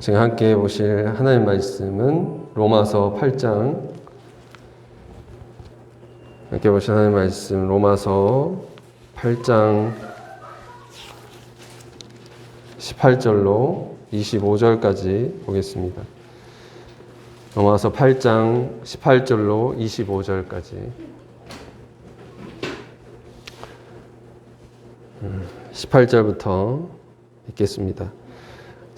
지금 함께 보실 하나님 말씀은 로마서 8장 함께 보실 하나님 말씀 로마서 8장 18절로 25절까지 보겠습니다. 로마서 8장 18절로 25절까지 18절부터 읽겠습니다.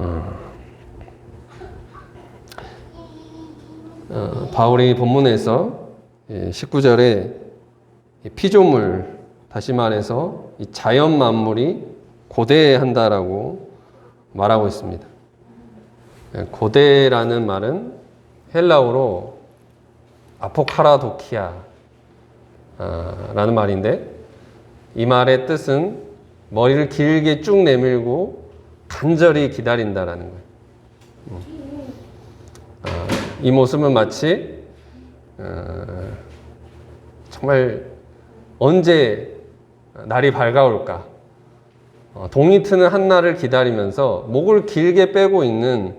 어. 어, 바울이 본문에서 19절에 피조물, 다시 말해서 이 자연 만물이 고대한다라고 말하고 있습니다. 예, 고대라는 말은 헬라어로 아포카라도키아 아, 라는 말인데 이 말의 뜻은 머리를 길게 쭉 내밀고 간절히 기다린다라는 거예요. 음. 아, 이 모습은 마치 어, 정말 언제 날이 밝아올까 어, 동이 트는 한날을 기다리면서 목을 길게 빼고 있는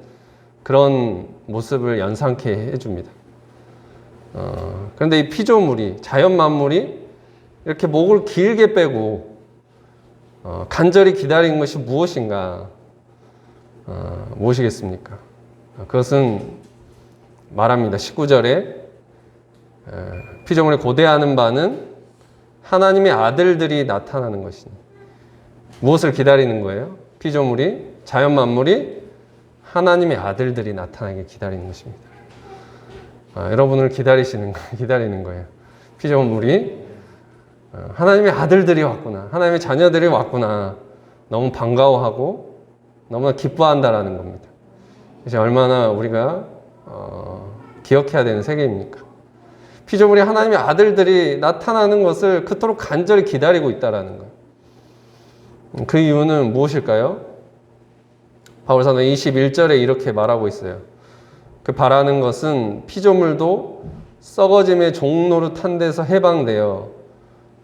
그런 모습을 연상케 해줍니다. 어, 그런데 이 피조물이 자연 만물이 이렇게 목을 길게 빼고 어, 간절히 기다린 것이 무엇인가? 어, 무엇이겠습니까? 어, 그것은 말합니다. 19절에 피조물이 고대하는 바는 하나님의 아들들이 나타나는 것이니 무엇을 기다리는 거예요? 피조물이 자연 만물이 하나님의 아들들이 나타나게 기다리는 것입니다. 아, 여러분을 기다리시는 거, 기다리는 거예요. 피조물이 어, 하나님의 아들들이 왔구나, 하나님의 자녀들이 왔구나, 너무 반가워하고 너무나 기뻐한다라는 겁니다. 그래서 얼마나 우리가 어, 기억해야 되는 세계입니까? 피조물이 하나님의 아들들이 나타나는 것을 그토록 간절히 기다리고 있다라는 거예요. 그 이유는 무엇일까요? 바울 사도 21절에 이렇게 말하고 있어요. 그 바라는 것은 피조물도 썩어짐의 종노릇한 데서 해방되어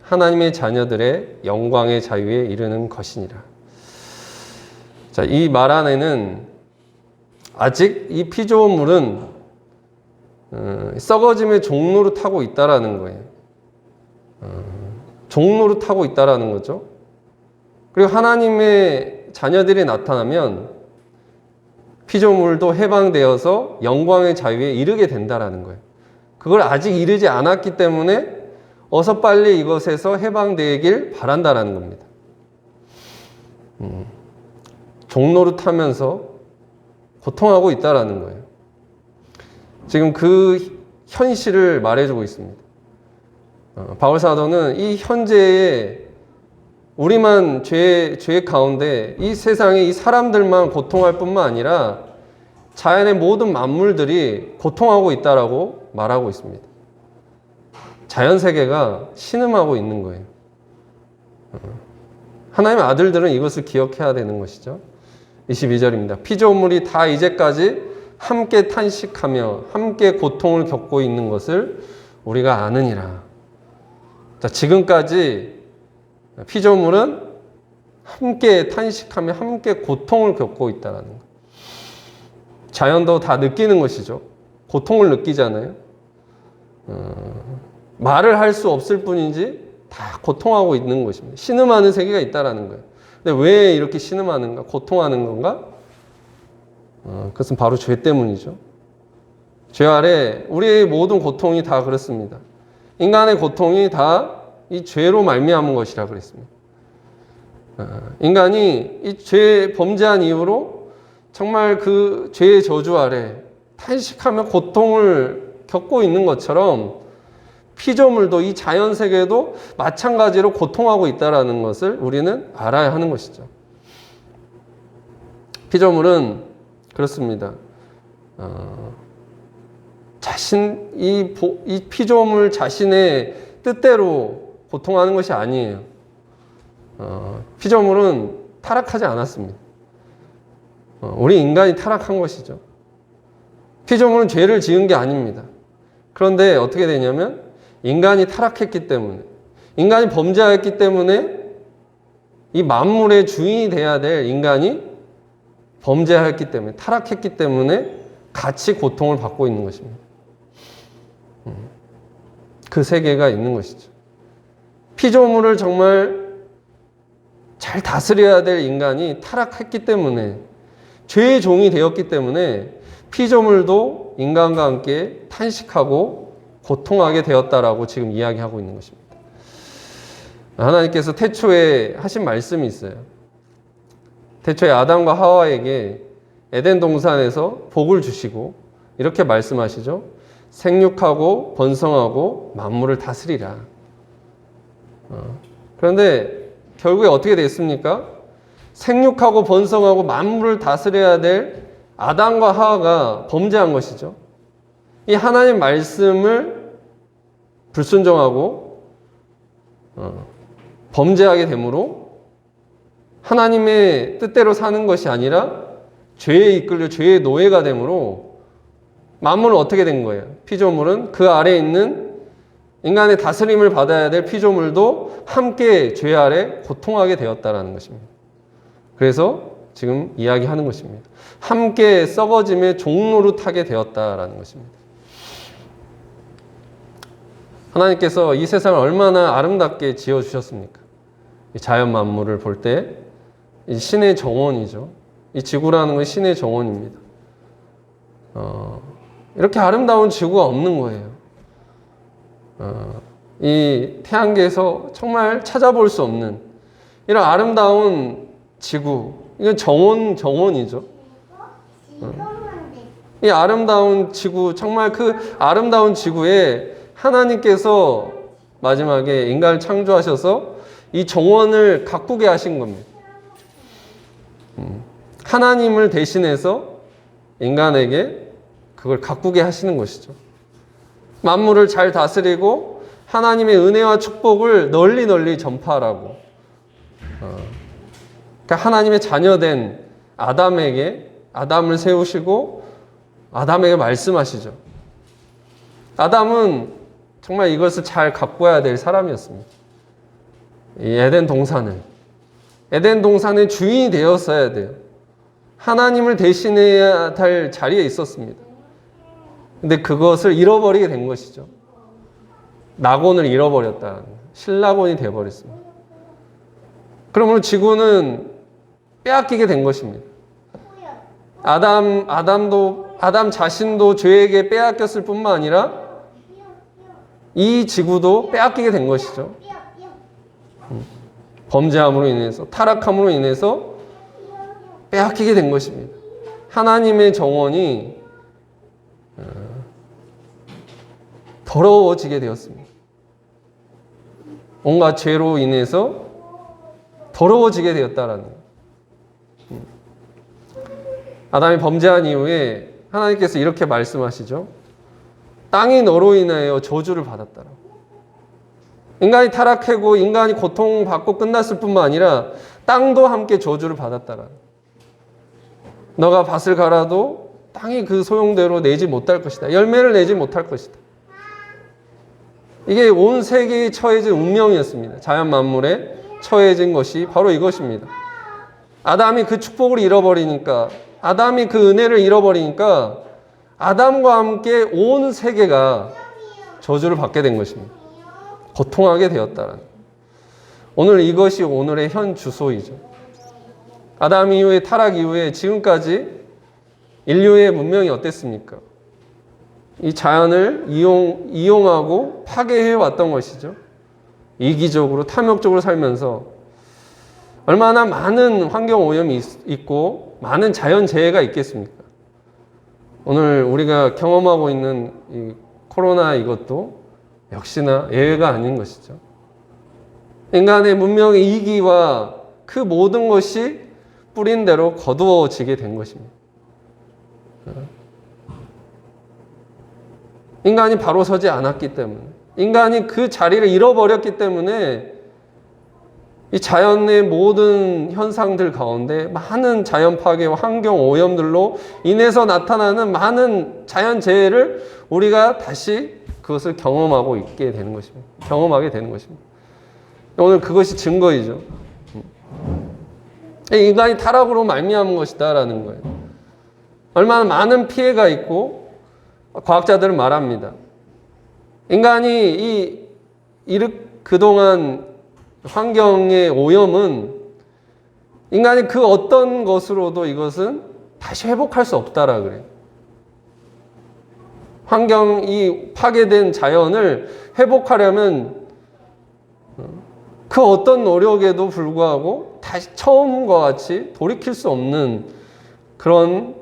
하나님의 자녀들의 영광의 자유에 이르는 것이니라. 자, 이 말 안에는 아직 이 피조물은 어, 썩어짐의 종노릇하고 있다라는 거예요. 어, 종노릇하고 있다라는 거죠. 그리고 하나님의 자녀들이 나타나면 피조물도 해방되어서 영광의 자유에 이르게 된다라는 거예요. 그걸 아직 이르지 않았기 때문에 어서 빨리 이것에서 해방되길 바란다라는 겁니다. 음, 종노릇하면서 고통하고 있다라는 거예요. 지금 그 현실을 말해주고 있습니다. 어, 바울 사도는 이 현재의 우리만 죄, 죄 가운데 이 세상에 이 사람들만 고통할 뿐만 아니라 자연의 모든 만물들이 고통하고 있다라고 말하고 있습니다. 자연 세계가 신음하고 있는 거예요. 하나님의 아들들은 이것을 기억해야 되는 것이죠. 22절입니다. 피조물이 다 이제까지 함께 탄식하며 함께 고통을 겪고 있는 것을 우리가 아느니라. 자, 지금까지 피조물은 함께 탄식하며 함께 고통을 겪고 있다는 거. 자연도 다 느끼는 것이죠. 고통을 느끼잖아요. 어, 말을 할 수 없을 뿐인지 다 고통하고 있는 것입니다. 신음하는 세계가 있다라는 거예요. 근데 왜 이렇게 신음하는가? 고통하는 건가? 어, 그것은 바로 죄 때문이죠. 죄 아래 우리의 모든 고통이 다 그렇습니다. 인간의 고통이 다 이 죄로 말미암은 것이라 그랬습니다. 어, 인간이 이 죄 범죄한 이후로 정말 그 죄의 저주 아래 탄식하며 고통을 겪고 있는 것처럼 피조물도 이 자연 세계도 마찬가지로 고통하고 있다라는 것을 우리는 알아야 하는 것이죠. 피조물은 그렇습니다. 어, 자신 이, 보- 이 피조물 자신의 뜻대로 고통하는 것이 아니에요. 어, 피조물은 타락하지 않았습니다. 어, 우리 인간이 타락한 것이죠. 피조물은 죄를 지은 게 아닙니다. 그런데 어떻게 되냐면 인간이 타락했기 때문에 인간이 범죄하였기 때문에 이 만물의 주인이 돼야 될 인간이 범죄하였기 때문에 타락했기 때문에 같이 고통을 받고 있는 것입니다. 음, 그 세계가 있는 것이죠. 피조물을 정말 잘 다스려야 될 인간이 타락했기 때문에 죄의 종이 되었기 때문에 피조물도 인간과 함께 탄식하고 고통하게 되었다라고 지금 이야기하고 있는 것입니다. 하나님께서 태초에 하신 말씀이 있어요. 태초에 아담과 하와에게 에덴 동산에서 복을 주시고 이렇게 말씀하시죠. 생육하고 번성하고 만물을 다스리라. 어, 그런데 결국에 어떻게 됐습니까? 생육하고 번성하고 만물을 다스려야 될 아담과 하와가 범죄한 것이죠. 이 하나님 말씀을 불순종하고 어, 범죄하게 되므로 하나님의 뜻대로 사는 것이 아니라 죄에 이끌려 죄의 노예가 되므로 만물은 어떻게 된 거예요? 피조물은 그 아래 있는 인간의 다스림을 받아야 될 피조물도 함께 죄 아래 고통하게 되었다라는 것입니다. 그래서 지금 이야기하는 것입니다. 함께 썩어짐의 종로로 타게 되었다라는 것입니다. 하나님께서 이 세상을 얼마나 아름답게 지어 주셨습니까? 이 자연 만물을 볼때이 신의 정원이죠. 이 지구라는 건 신의 정원입니다. 어, 이렇게 아름다운 지구가 없는 거예요. 어, 이 태양계에서 정말 찾아볼 수 없는 이런 아름다운 지구, 이건 정원, 정원이죠. 이 아름다운 지구, 정말 그 아름다운 지구에 하나님께서 마지막에 인간을 창조하셔서 이 정원을 가꾸게 하신 겁니다. 음, 하나님을 대신해서 인간에게 그걸 가꾸게 하시는 것이죠. 만물을 잘 다스리고 하나님의 은혜와 축복을 널리 널리 전파하라고. 어, 그러니까 하나님의 자녀된 아담에게 아담을 세우시고 아담에게 말씀하시죠. 아담은 정말 이것을 잘 가꿔야 될 사람이었습니다. 이 에덴 동산을 에덴 동산의 주인이 되었어야 돼요. 하나님을 대신해야 할 자리에 있었습니다. 근데 그것을 잃어버리게 된 것이죠. 낙원을 잃어버렸다. 신낙원이 되어버렸습니다. 그러면 지구는 빼앗기게 된 것입니다. 아담, 아담도, 아담 자신도 죄에게 빼앗겼을 뿐만 아니라 이 지구도 빼앗기게 된 것이죠. 범죄함으로 인해서, 타락함으로 인해서 빼앗기게 된 것입니다. 하나님의 정원이 어, 더러워지게 되었습니다. 온갖 죄로 인해서 더러워지게 되었다라는. 음. 아담이 범죄한 이후에 하나님께서 이렇게 말씀하시죠. 땅이 너로 인하여 저주를 받았다라고. 인간이 타락하고 인간이 고통받고 끝났을 뿐만 아니라 땅도 함께 저주를 받았다라는 거예요. 너가 밭을 갈아도 땅이 그 소용대로 내지 못할 것이다. 열매를 내지 못할 것이다. 이게 온 세계에 처해진 운명이었습니다. 자연 만물에 처해진 것이 바로 이것입니다. 아담이 그 축복을 잃어버리니까, 아담이 그 은혜를 잃어버리니까, 아담과 함께 온 세계가 저주를 받게 된 것입니다. 고통하게 되었다는. 오늘 이것이 오늘의 현 주소이죠. 아담 이후에 타락 이후에 지금까지 인류의 문명이 어땠습니까? 이 자연을 이용, 이용하고 파괴해 왔던 것이죠. 이기적으로, 탐욕적으로 살면서 얼마나 많은 환경 오염이 있- 있고 많은 자연 재해가 있겠습니까? 오늘 우리가 경험하고 있는 이 코로나 이것도 역시나 예외가 아닌 것이죠. 인간의 문명의 이기와 그 모든 것이 뿌린 대로 거두어지게 된 것입니다. 인간이 바로 서지 않았기 때문에, 인간이 그 자리를 잃어버렸기 때문에 이 자연의 모든 현상들 가운데 많은 자연 파괴와 환경 오염들로 인해서 나타나는 많은 자연 재해를 우리가 다시 그것을 경험하고 있게 되는 것입니다. 경험하게 되는 것입니다. 오늘 그것이 증거이죠. 이 인간이 타락으로 말미암은 것이다라는 거예요. 얼마나 많은 피해가 있고 과학자들은 말합니다. 인간이 이 이르 그동안 환경의 오염은 인간이 그 어떤 것으로도 이것은 다시 회복할 수 없다라 그래요. 환경이 파괴된 자연을 회복하려면 그 어떤 노력에도 불구하고 다시 처음과 같이 돌이킬 수 없는 그런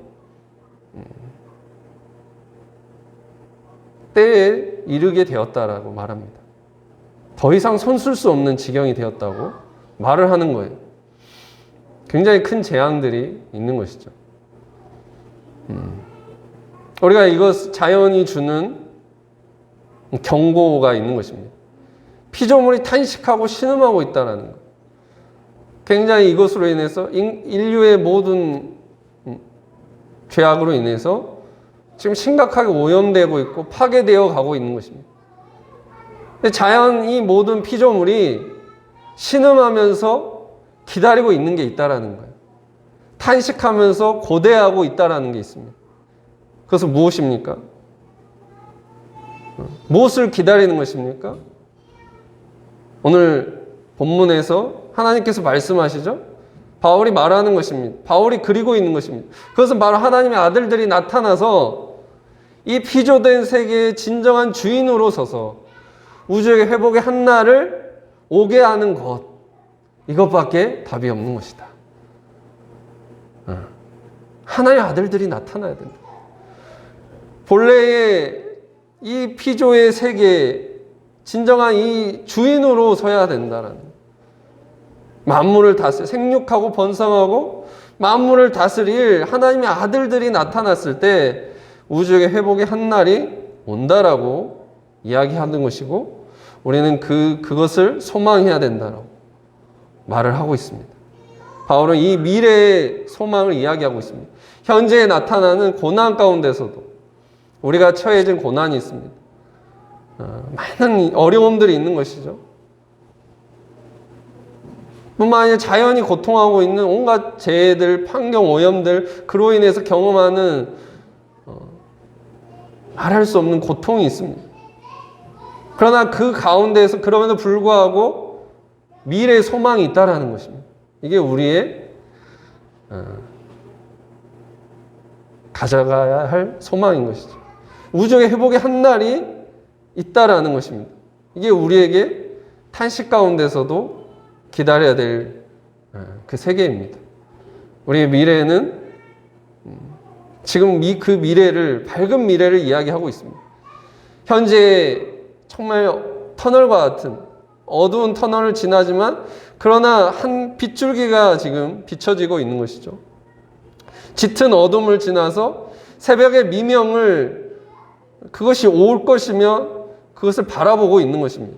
때에 이르게 되었다라고 말합니다. 더 이상 손쓸 수 없는 지경이 되었다고 말을 하는 거예요. 굉장히 큰 재앙들이 있는 것이죠. 음. 우리가 이것 자연이 주는 경고가 있는 것입니다. 피조물이 탄식하고 신음하고 있다는 것. 굉장히 이것으로 인해서 인- 인류의 모든 음, 죄악으로 인해서 지금 심각하게 오염되고 있고 파괴되어 가고 있는 것입니다. 자연 이 모든 피조물이 신음하면서 기다리고 있는 게 있다라는 거예요. 탄식하면서 고대하고 있다라는 게 있습니다. 그것은 무엇입니까? 무엇을 기다리는 것입니까? 오늘 본문에서 하나님께서 말씀하시죠? 바울이 말하는 것입니다. 바울이 그리고 있는 것입니다. 그것은 바로 하나님의 아들들이 나타나서 이 피조된 세계의 진정한 주인으로 서서 우주의 회복의 한 날을 오게 하는 것. 이것밖에 답이 없는 것이다. 어. 하나의 아들들이 나타나야 된다. 본래의 이 피조의 세계, 진정한 이 주인으로 서야 된다는 만물을 다스 생육하고 번성하고 만물을 다스릴 하나님의 아들들이 나타났을 때 우주의 회복의 한 날이 온다라고 이야기하는 것이고 우리는 그 그것을 소망해야 된다라고 말을 하고 있습니다. 바울은 이 미래의 소망을 이야기하고 있습니다. 현재에 나타나는 고난 가운데서도 우리가 처해진 고난이 있습니다. 어, 많은 어려움들이 있는 것이죠. 뿐만 아니라 자연이 고통하고 있는 온갖 재해들, 환경 오염들, 그로 인해서 경험하는 어, 말할 수 없는 고통이 있습니다. 그러나 그 가운데에서 그럼에도 불구하고 미래의 소망이 있다라는 것입니다. 이게 우리의 어, 가져가야 할 소망인 것이죠. 우주의 회복의 한 날이 있다라는 것입니다. 이게 우리에게 탄식 가운데서도 기다려야 될 그 세계입니다. 우리의 미래는 음, 지금 이그 미래를 밝은 미래를 이야기하고 있습니다. 현재 정말 터널과 같은 어두운 터널을 지나지만 그러나 한 빗줄기가 지금 비춰지고 있는 것이죠. 짙은 어둠을 지나서 새벽의 미명을 그것이 올 것이며 그것을 바라보고 있는 것입니다.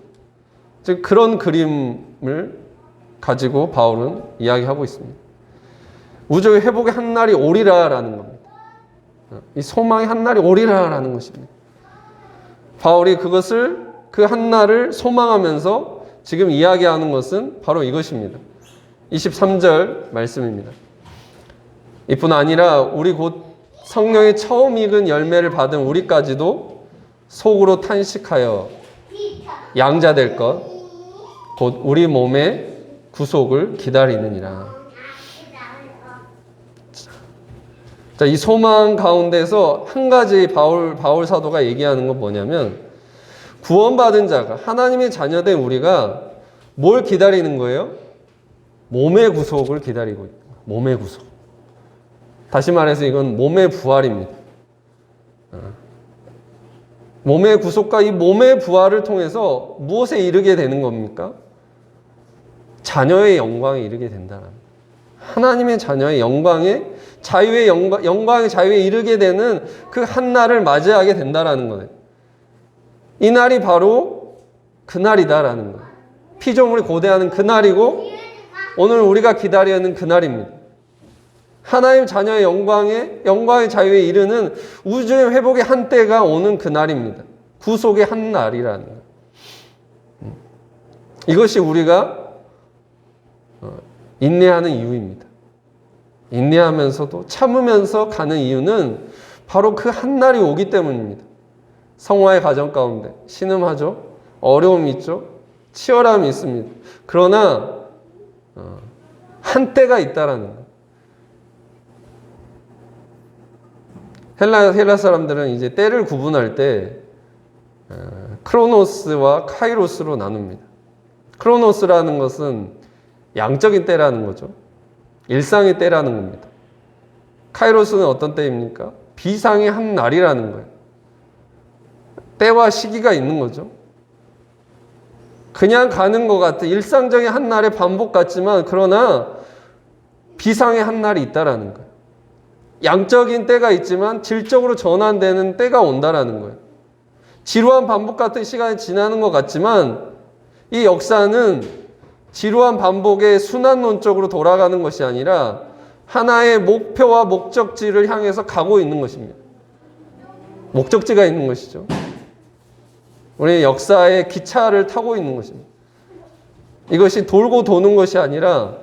즉 그런 그림을 가지고 바울은 이야기하고 있습니다. 우주의 회복의 한 날이 오리라라는 겁니다. 이 소망의 한 날이 오리라라는 것입니다. 바울이 그것을 그 한 날을 소망하면서 지금 이야기하는 것은 바로 이것입니다. 23절 말씀입니다. 이뿐 아니라 우리 곧 성령의 처음 익은 열매를 받은 우리까지도 속으로 탄식하여 양자 될 것, 곧 우리 몸의 구속을 기다리느니라. 자, 이 소망 가운데서 한 가지 바울, 바울 사도가 얘기하는 건 뭐냐면 구원받은 자가 하나님의 자녀된 우리가 뭘 기다리는 거예요? 몸의 구속을 기다리고 있다. 몸의 구속. 다시 말해서 이건 몸의 부활입니다. 어. 몸의 구속과 이 몸의 부활을 통해서 무엇에 이르게 되는 겁니까? 자녀의 영광에 이르게 된다는 하나님의 자녀의 영광에 자유의 영광, 영광의 자유에 이르게 되는 그 한 날을 맞이하게 된다라는 거예요. 이 날이 바로 그 날이다라는 거예요. 피조물이 고대하는 그 날이고 오늘 우리가 기다리는 그 날입니다. 하나님 자녀의 영광에 영광의 자유에 이르는 우주의 회복의 한때가 오는 그 날입니다. 구속의 한 날이라는 거예요. 음. 이것이 우리가 어, 인내하는 이유입니다. 인내하면서도 참으면서 가는 이유는 바로 그 한 날이 오기 때문입니다. 성화의 가정 가운데 신음하죠. 어려움이 있죠. 치열함이 있습니다. 그러나 어, 한때가 있다라는 거. 헬라 헬라 사람들은 이제 때를 구분할 때 어, 크로노스와 카이로스로 나눕니다. 크로노스라는 것은 양적인 때라는 거죠. 일상의 때라는 겁니다. 카이로스는 어떤 때입니까? 비상의 한 날이라는 거예요. 때와 시기가 있는 거죠. 그냥 가는 것 같아. 일상적인 한 날의 반복 같지만, 그러나 비상의 한 날이 있다라는 거예요. 양적인 때가 있지만 질적으로 전환되는 때가 온다라는 거예요. 지루한 반복 같은 시간이 지나는 것 같지만 이 역사는 지루한 반복의 순환론적으로 돌아가는 것이 아니라 하나의 목표와 목적지를 향해서 가고 있는 것입니다. 목적지가 있는 것이죠. 우리 역사의 기차를 타고 있는 것입니다. 이것이 돌고 도는 것이 아니라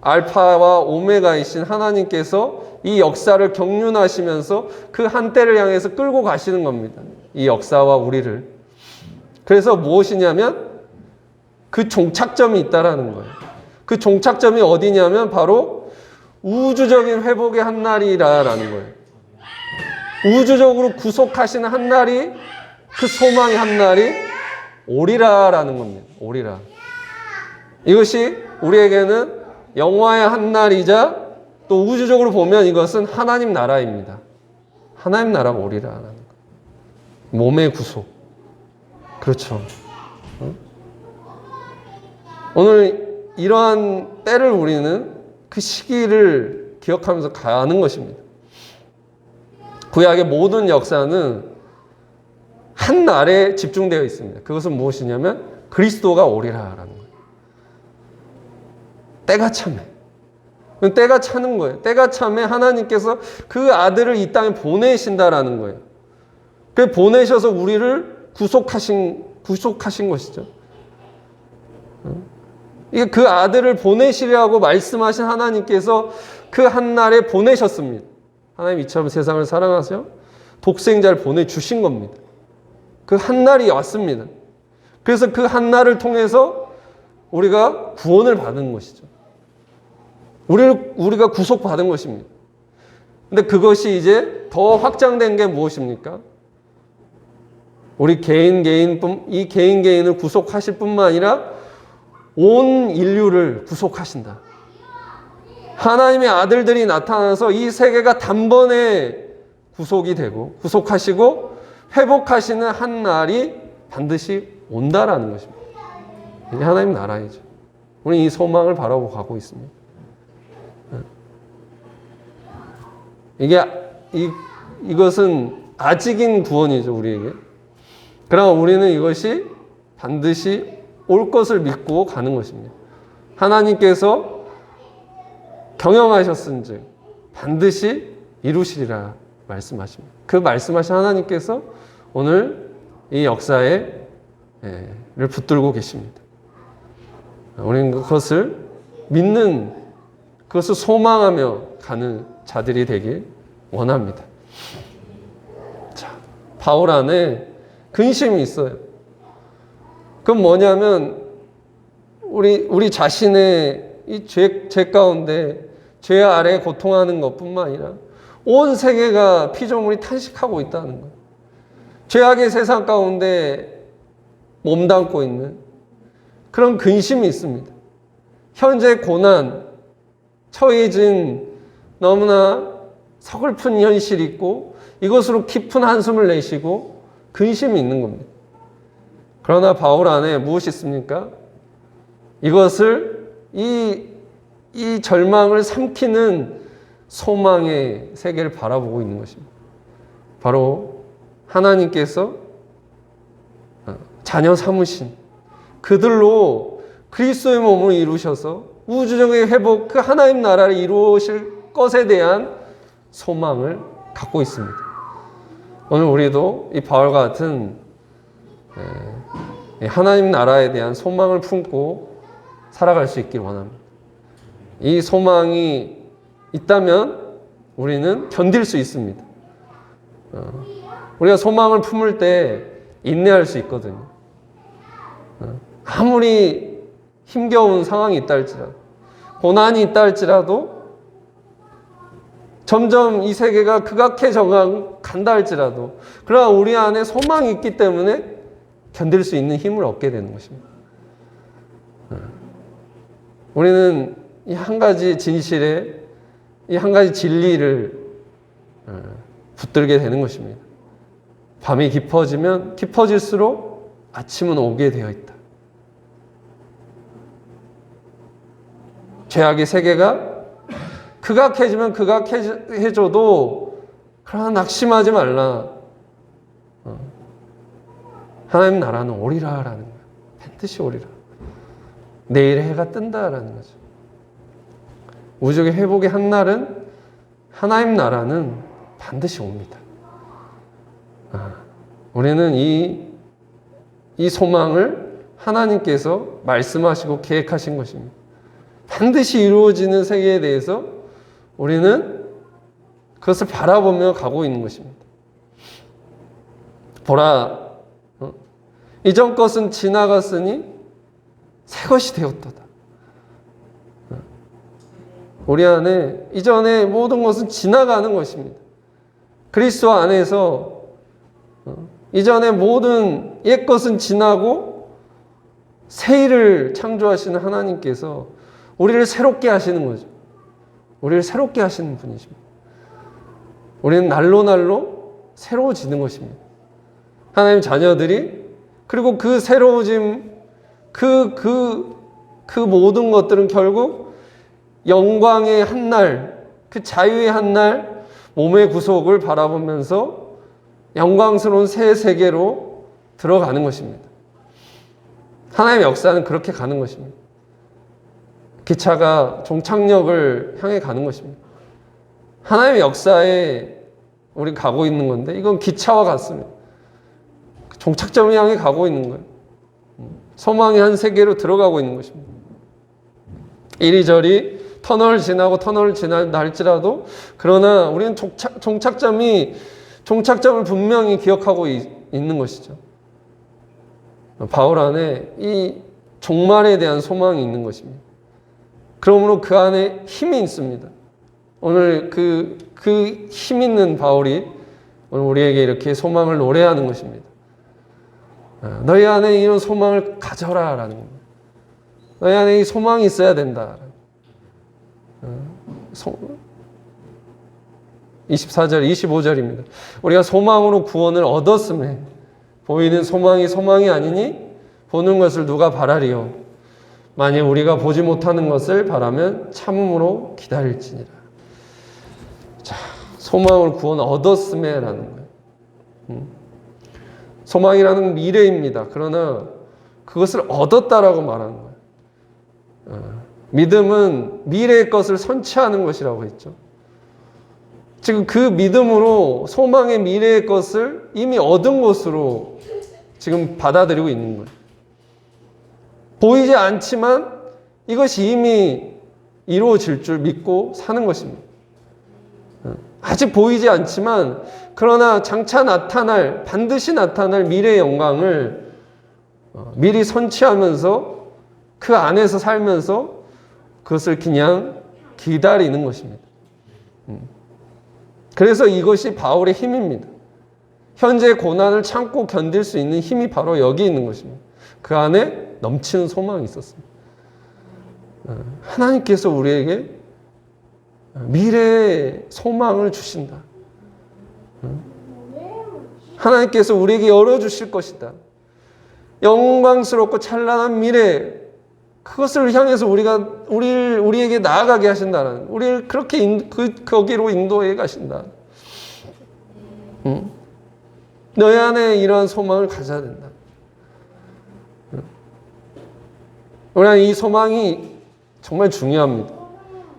알파와 오메가이신 하나님께서 이 역사를 경륜하시면서 그 한때를 향해서 끌고 가시는 겁니다. 이 역사와 우리를. 그래서 무엇이냐면 그 종착점이 있다라는 거예요. 그 종착점이 어디냐면 바로 우주적인 회복의 한 날이라라는 거예요. 우주적으로 구속하시는 한 날이 그 소망의 한 날이 오리라라는 겁니다. 오리라. 이것이 우리에게는 영화의 한 날이자 또 우주적으로 보면 이것은 하나님 나라입니다. 하나님 나라가 오리라라는 거. 몸의 구속. 그렇죠. 어? 오늘 이러한 때를 우리는 그 시기를 기억하면서 가는 것입니다. 구약의 모든 역사는 한 날에 집중되어 있습니다. 그것은 무엇이냐면 그리스도가 오리라라는 거예요. 때가 참해. 때가 차는 거예요. 때가 참에 하나님께서 그 아들을 이 땅에 보내신다라는 거예요. 그 보내셔서 우리를 구속하신 구속하신 것이죠. 이게 그 아들을 보내시려고 말씀하신 하나님께서 그 한 날에 보내셨습니다. 하나님 이처럼 세상을 사랑하세요. 독생자를 보내주신 겁니다. 그 한 날이 왔습니다. 그래서 그 한 날을 통해서 우리가 구원을 받은 것이죠. 우리를, 우리가 구속받은 것입니다. 근데 그것이 이제 더 확장된 게 무엇입니까? 우리 개인 개인 이 개인 개인을 구속하실 뿐만 아니라 온 인류를 구속하신다. 하나님의 아들들이 나타나서 이 세계가 단번에 구속이 되고 구속하시고 회복하시는 한 날이 반드시 온다라는 것입니다. 이게 하나님 나라이죠. 우리 이 소망을 바라보고 가고 있습니다. 이게 이 이것은 아직인 구원이죠 우리에게. 그러나 우리는 이것이 반드시 올 것을 믿고 가는 것입니다. 하나님께서 경영하셨은즉 반드시 이루시리라 말씀하십니다. 그 말씀하신 하나님께서 오늘 이 역사에를 붙들고 계십니다. 우리는 그것을 믿는 그것을 소망하며 가는 자들이 되길 원합니다. 자, 바울 안에 근심이 있어요. 그건 뭐냐면 우리 우리 자신의 이 죄 죄 가운데 죄 아래 고통하는 것뿐만 아니라 온 세계가 피조물이 탄식하고 있다는 거예요. 죄악의 세상 가운데 몸담고 있는 그런 근심이 있습니다. 현재 고난, 처해진 너무나 서글픈 현실이 있고 이것으로 깊은 한숨을 내쉬고 근심이 있는 겁니다. 그러나 바울 안에 무엇이 있습니까? 이것을 이, 이 절망을 삼키는 소망의 세계를 바라보고 있는 것입니다. 바로 하나님께서 어, 자녀 삼으신 그들로 그리스도의 몸을 이루셔서 우주적인 회복 그 하나님 나라를 이루실 것에 대한 소망을 갖고 있습니다. 오늘 우리도 이 바울과 같은 예, 하나님 나라에 대한 소망을 품고 살아갈 수 있길 원합니다. 이 소망이 있다면 우리는 견딜 수 있습니다. 어, 우리가 소망을 품을 때 인내할 수 있거든요. 어, 아무리 힘겨운 상황이 있다 할지라도, 고난이 있다 할지라도, 점점 이 세계가 극악해져 간다 할지라도, 그러나 우리 안에 소망이 있기 때문에 견딜 수 있는 힘을 얻게 되는 것입니다. 어, 우리는 이 한 가지 진실에 이 한 가지 진리를 어, 붙들게 되는 것입니다. 밤이 깊어지면 깊어질수록 아침은 오게 되어 있다. 죄악의 세계가 극악해지면 극악해져도 그러나 낙심하지 말라. 어. 하나님 나라는 오리라라는 거야. 반드시 오리라. 내일 해가 뜬다라는 거죠. 우주의 회복의 한 날은 하나님 나라는 반드시 옵니다. 아, 우리는 이, 이 소망을 하나님께서 말씀하시고 계획하신 것입니다. 반드시 이루어지는 세계에 대해서 우리는 그것을 바라보며 가고 있는 것입니다. 보라, 어? 이전 것은 지나갔으니 새 것이 되었도다. 어? 우리 안에 이전의 모든 것은 지나가는 것입니다. 그리스도 안에서 어? 이전의 모든 옛 것은 지나고 새 일을 창조하시는 하나님께서 우리를 새롭게 하시는 거죠. 우리를 새롭게 하시는 분이십니다. 우리는 날로 날로 새로워지는 것입니다. 하나님 자녀들이 그리고 그 새로워짐 그, 그, 그 모든 것들은 결국 영광의 한 날, 그 자유의 한 날, 몸의 구속을 바라보면서 영광스러운 새 세계로 들어가는 것입니다. 하나님의 역사는 그렇게 가는 것입니다. 기차가 종착역을 향해 가는 것입니다. 하나님의 역사에 우리 가고 있는 건데 이건 기차와 같습니다. 종착점을 향해 가고 있는 거예요. 소망의 한 세계로 들어가고 있는 것입니다. 이리저리 터널을 지나고 터널을 지나다 할지라도 그러나 우리는 종착, 종착점이 종착점을 분명히 기억하고 있, 있는 것이죠. 바울 안에 이 종말에 대한 소망이 있는 것입니다. 그러므로 그 안에 힘이 있습니다. 오늘 그, 그 힘 있는 바울이 오늘 우리에게 이렇게 소망을 노래하는 것입니다. 어, 너희 안에 이런 소망을 가져라 라는 겁니다. 너희 안에 이 소망이 있어야 된다. 24절, 25절입니다. 우리가 소망으로 구원을 얻었음에 보이는 소망이 소망이 아니니 보는 것을 누가 바라리요. 만일 우리가 보지 못하는 것을 바라면 참음으로 기다릴지니라. 자, 소망으로 구원 얻었음에라는 거예요. 음. 소망이라는 미래입니다. 그러나 그것을 얻었다라고 말하는 거예요. 어, 믿음은 미래의 것을 선취하는 것이라고 했죠. 지금 그 믿음으로 소망의 미래의 것을 이미 얻은 것으로 지금 받아들이고 있는 거예요. 보이지 않지만 이것이 이미 이루어질 줄 믿고 사는 것입니다. 어, 아직 보이지 않지만 그러나 장차 나타날 반드시 나타날 미래의 영광을 어, 미리 선취하면서 그 안에서 살면서 그것을 그냥 기다리는 것입니다. 음. 그래서 이것이 바울의 힘입니다. 현재 고난을 참고 견딜 수 있는 힘이 바로 여기 있는 것입니다. 그 안에 넘치는 소망이 있었습니다. 어, 하나님께서 우리에게 미래의 소망을 주신다. 어? 하나님께서 우리에게 열어주실 것이다. 영광스럽고 찬란한 미래, 그것을 향해서 우리가, 우리, 우리에게 나아가게 하신다는, 우리를 그렇게 인, 그, 거기로 인도해 가신다. 응? 너희 안에 이러한 소망을 가져야 된다. 응? 우리는 이 소망이 정말 중요합니다.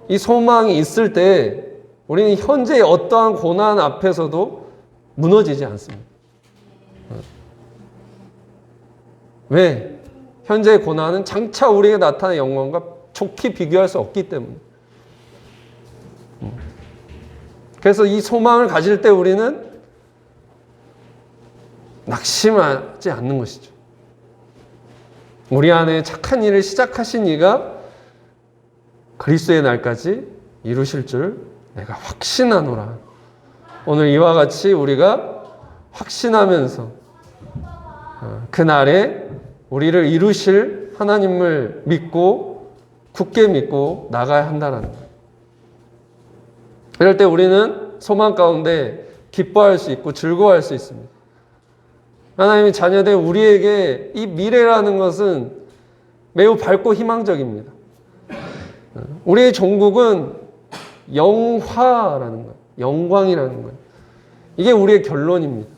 이 소망이 있을 때 우리는 현재 어떠한 고난 앞에서도 무너지지 않습니다. 왜? 현재의 고난은 장차 우리에게 나타난 영광과 좋게 비교할 수 없기 때문에. 음. 그래서 이 소망을 가질 때 우리는 낙심하지 않는 것이죠. 우리 안에 착한 일을 시작하신 이가 그리스도의 날까지 이루실 줄 내가 확신하노라. 오늘 이와 같이 우리가 확신하면서 어, 그 날에 우리를 이루실 하나님을 믿고 굳게 믿고 나가야 한다는 거예요. 이럴 때 우리는 소망 가운데 기뻐할 수 있고 즐거워할 수 있습니다. 하나님의 자녀된 우리에게 이 미래라는 것은 매우 밝고 희망적입니다. 우리의 종국은 영화라는 거예요. 영광이라는 거예요. 이게 우리의 결론입니다.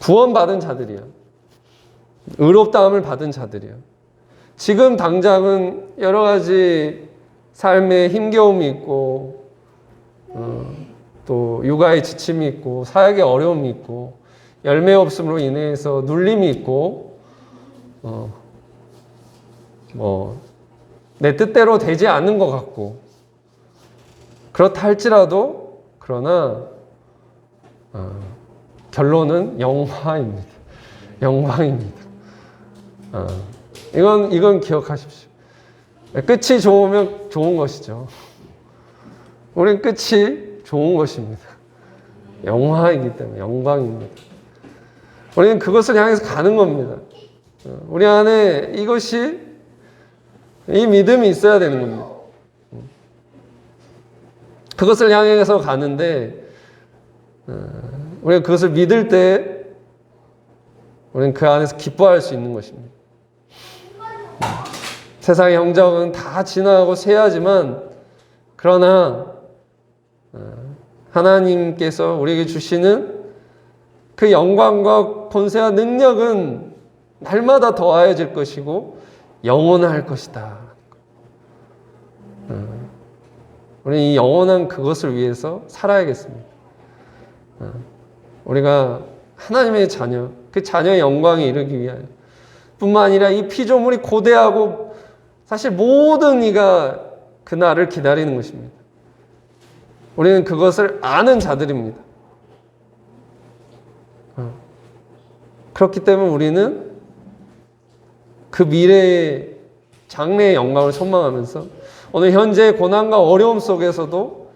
구원받은 자들이야. 의롭다함을 받은 자들이야. 지금 당장은 여러 가지 삶에 힘겨움이 있고, 어, 또 육아에 지침이 있고, 사역에 어려움이 있고, 열매 없음으로 인해서 눌림이 있고, 어, 뭐, 내 뜻대로 되지 않는 것 같고, 그렇다 할지라도, 그러나, 어, 결론은 영화입니다. 영광입니다. 어, 이건, 이건 기억하십시오. 끝이 좋으면 좋은 것이죠. 우린 끝이 좋은 것입니다. 영화이기 때문에 영광입니다. 우리는 그것을 향해서 가는 겁니다. 어, 우리 안에 이것이 이 믿음이 있어야 되는 겁니다. 그것을 향해서 가는데 어, 우리가 그것을 믿을 때 우리는 그 안에서 기뻐할 수 있는 것입니다. 세상의 형적은 다 지나가고 쇠하지만 그러나 어, 하나님께서 우리에게 주시는 그 영광과 권세와 능력은 날마다 더하여질 것이고 영원할 것이다. 어, 우리는 이 영원한 그것을 위해서 살아야겠습니다. 어, 우리가 하나님의 자녀, 그 자녀의 영광에 이르기 위하여 뿐만 아니라 이 피조물이 고대하고 사실 모든 이가 그 날을 기다리는 것입니다. 우리는 그것을 아는 자들입니다. 어. 그렇기 때문에 우리는 그 미래의 장래의 영광을 소망하면서 오늘 현재의 고난과 어려움 속에서도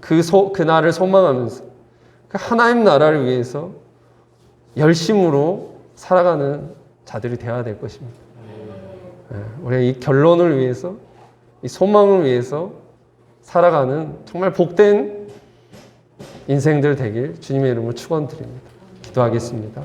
그, 소, 그 날을 소망하면서 그 하나님 나라를 위해서 열심으로 살아가는 자들이 되어야 될 것입니다. 예, 우리가 이 결론을 위해서, 이 소망을 위해서 살아가는 정말 복된 인생들 되길 주님의 이름으로 축원드립니다. 기도하겠습니다.